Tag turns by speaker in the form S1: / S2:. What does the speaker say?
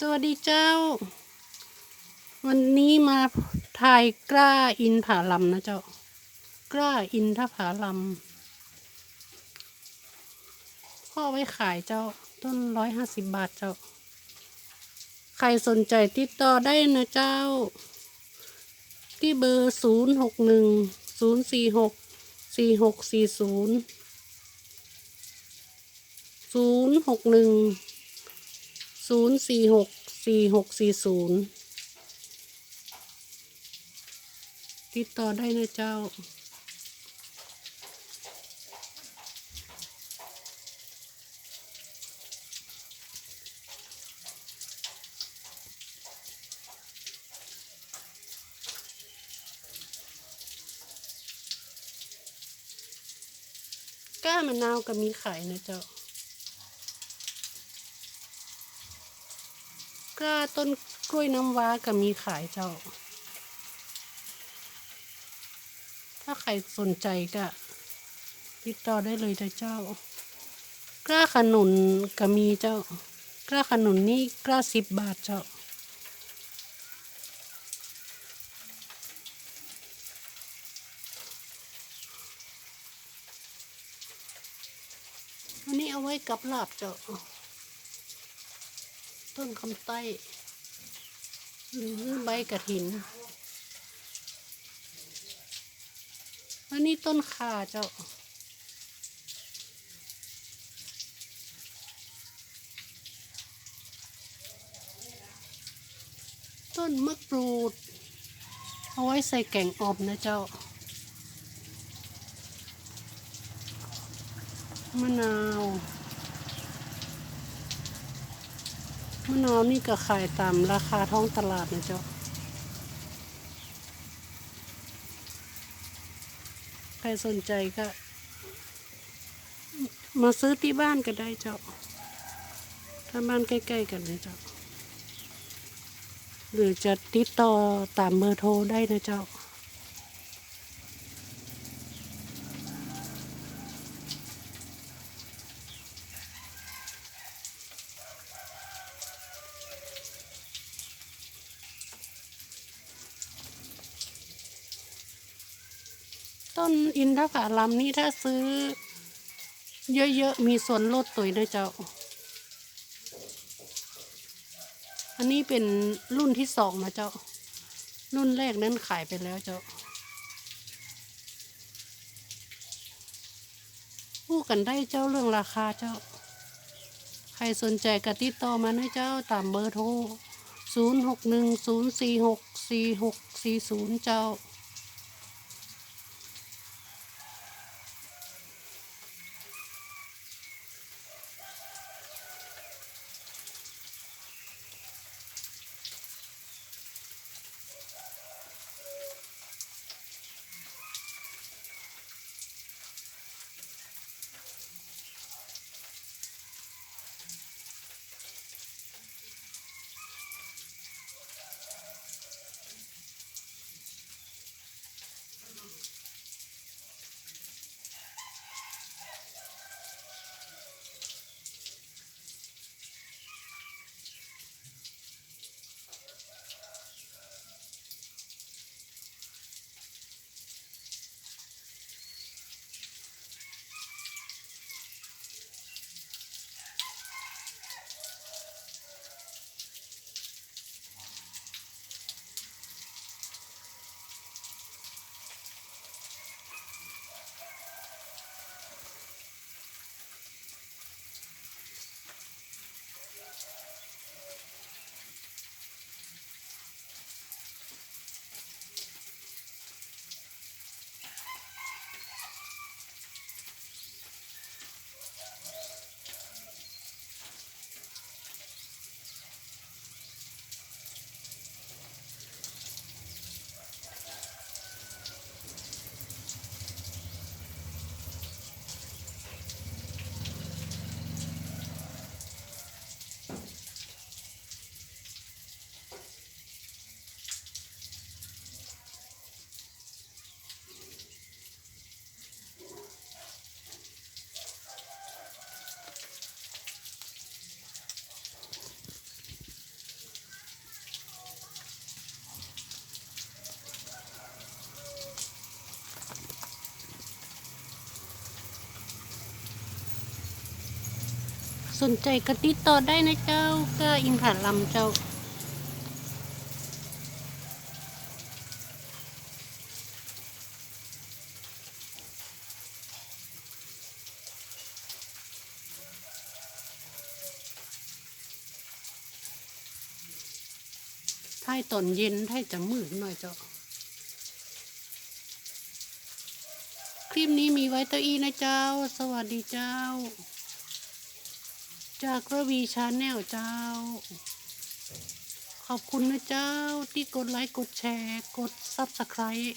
S1: สวัสดีเจ้า วันนี้มาถ่ายกล้าอินผาลำนะเจ้า กล้าอินทผาลำพ่อไว้ขายเจ้าต้นร้อยห้าสิบบาทเจ้า ใครสนใจติดต่อได้นะเจ้า ที่เบอร์ศูนย์หกหนึ่งศูนย์สี่หกสี่หกสี่ศูนย์ศูนย์หกหนึ่ง ศูนย์สี่หกสี่หกสี่ศูนย์ติดต่อได้นะเจ้า ก้ามะนาวก็มีขายนะเจ้า ก็ต้นกล้วยน้ำว้าก็มีขายเจ้า ถ้าใครสนใจก็ติดต่อได้เลยนะเจ้ากล้าขนุนก็มีเจ้ากล้าขนุนนี่กล้าสิบบาทเจ้าอันนี้เอาไว้กับลาบเจ้า ต้นคำใต้หรือใบกระถินอันนี้ต้นข่าเจ้า ต้นมะกรูด เอาไว้ใส่แกงอ่อมนะเจ้ามะนาว มะนาวนี่ก็ขายตามราคาท้องตลาดนะเจ้าใครสนใจก็ มาซื้อที่บ้านก็ได้เจ้า ถ้าบ้านใกล้ๆกันนะเจ้า หรือจะติดต่อตามเบอร์โทรได้นะเจ้า ต้นอินทผลัมนี่ถ้าซื้อ เยอะๆ มีส่วนลดตัวด้วยเจ้า อันนี้เป็นรุ่นที่สองนะเจ้า รุ่นแรกนั้นขายไปแล้วเจ้าพูดกันได้เจ้าเรื่องราคาเจ้า ใครสนใจกติดต่อมาให้เจ้าตามเบอร์โทร 0 6 1 0 4 6 4 6 4 0 เจ้า
S2: ส
S1: นใจก็ติดต่อได้นะเจ้าก็อินผาลัมเจ้าถ้าตอนเย็นถ้าจะมืดหน่อยเจ้าคลิปนี้มีไว้เต้าอีนะเจ้า สวัสดีเจ้า จากระวีชาแนลเจ้า ขอบคุณนะเจ้าที่กดไลค์ กดแชร์ กดซับสไคร b ์